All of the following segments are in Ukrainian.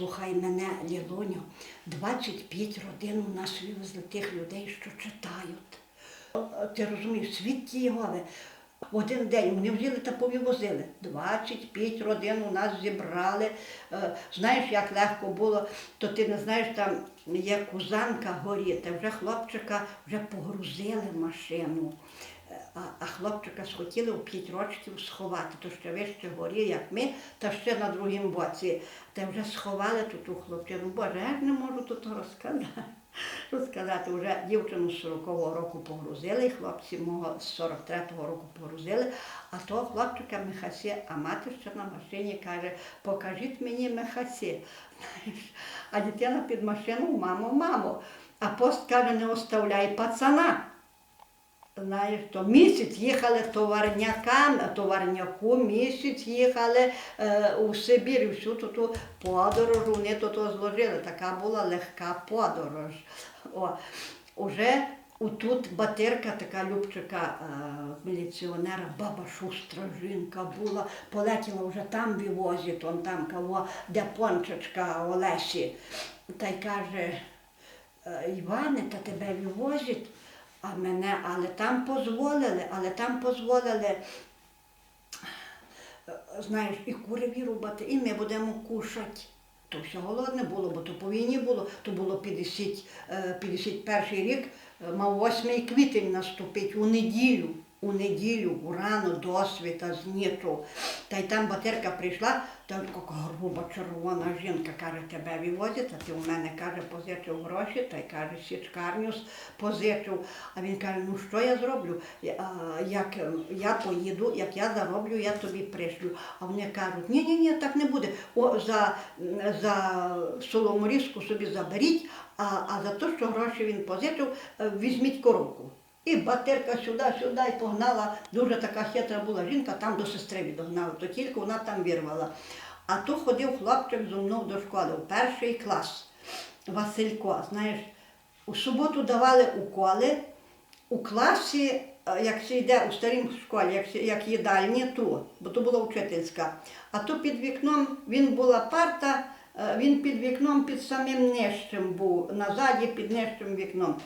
послухай мене, Лілоню, 25 родин у нас вивезли тих людей, що читають. Ти розумієш, світ Єгови. В один день вони взяли та повивозили. 25 родин у нас зібрали. Е, Знаєш, як легко було, то ти не знаєш, там є кузанка горіти, вже хлопчика вже погрузили машину. Е, А, а хлопчика схотіли у 5 років сховати, то ще вище горі, як ми, та ще на другім боці. Та вже сховали тут у хлопчину. Боже, я ж не можу тут розказати. Розказати, вже дівчину з 40-го року погрузили, хлопці мого з 43-го року погрузили, а того хлопчика Михасі, а мати ще на машині каже, покажіть мені Михасі. А дитина під машину, мамо, мамо. А пост каже, не оставляй пацана. Знаєш, то місяць їхали товарняками, товарняку місяць їхали е, у Сибір, і всю ту, ту подорож вони то, то зложили. Така була легка подорож. О, уже тут батирка, така любчика е, міліціонера, баба шустра жінка була, полетіла вже там вивозить, он там кого, де пончечка Олесі. Та й каже, «Е, Іване, та тебе вивозять, а мене, але там дозволили, але там дозволили, е, знаєш, і куряві рубати, і ми будемо кушати. То все голодне було, бо то по війні було, то було 50, е, 51 рік, е, мав 8 квітень наступить у неділю. У неділю, рано, до світа, з нічу. Та й там батерка прийшла, там така груба червона жінка каже, тебе вивозять, а ти у мене каже, позичив гроші, та й каже, січкарню позичив. А він каже, ну що я зроблю? Як я поїду, як я зароблю, я тобі пришлю. А вони кажуть, ні, ні, ні, так не буде. О, за, за соломорізку собі заберіть, а, а за те, що гроші він позичив, е, візьміть коробку. І батерка сюди, сюди і погнала. Дуже така хитра була жінка, там до сестри відогнала, то тільки вона там вірвала. А то ходив хлопчик зо мною до школи, у перший клас. Василько, знаєш, у суботу давали уколи, у класі, е, як се йде у старій школі, як, як їдальні, ту, бо то була вчительська. А то під вікном він була парта, е, він під вікном під самим нижчим був, назаді під нижчим вікном.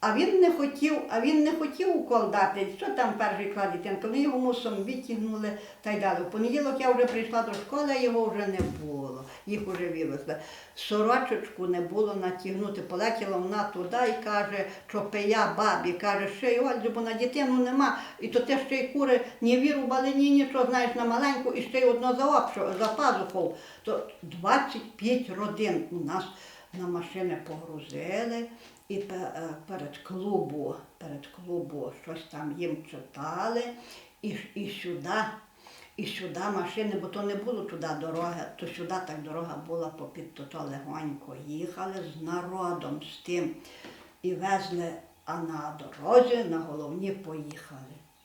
А він не хотів, а він не хотів укол. Що там перший клас дитинка? Вони його мусом відтягнули та й дали. В понеділок я вже прийшла до школи, а його вже не було. Їх вже вивезли. Сорочечку не було натягнути. Полетіла вона туди і каже, що пия бабі, каже, ще й Ользі, бо на дитину нема. І то те ще й кури не вірували, ні нічого, знаєш, на маленьку, і ще й одно за обшу, за пазухов. То 25 родин у нас на машини погрузили. І е, перед клубу, перед клубу щось там їм читали, і, і сюди, і сюди машини, бо то не було туди дороги, то сюди так дорога була попід то, то легонько. Їхали з народом, з тим. І везли, а на дорозі на головні поїхали.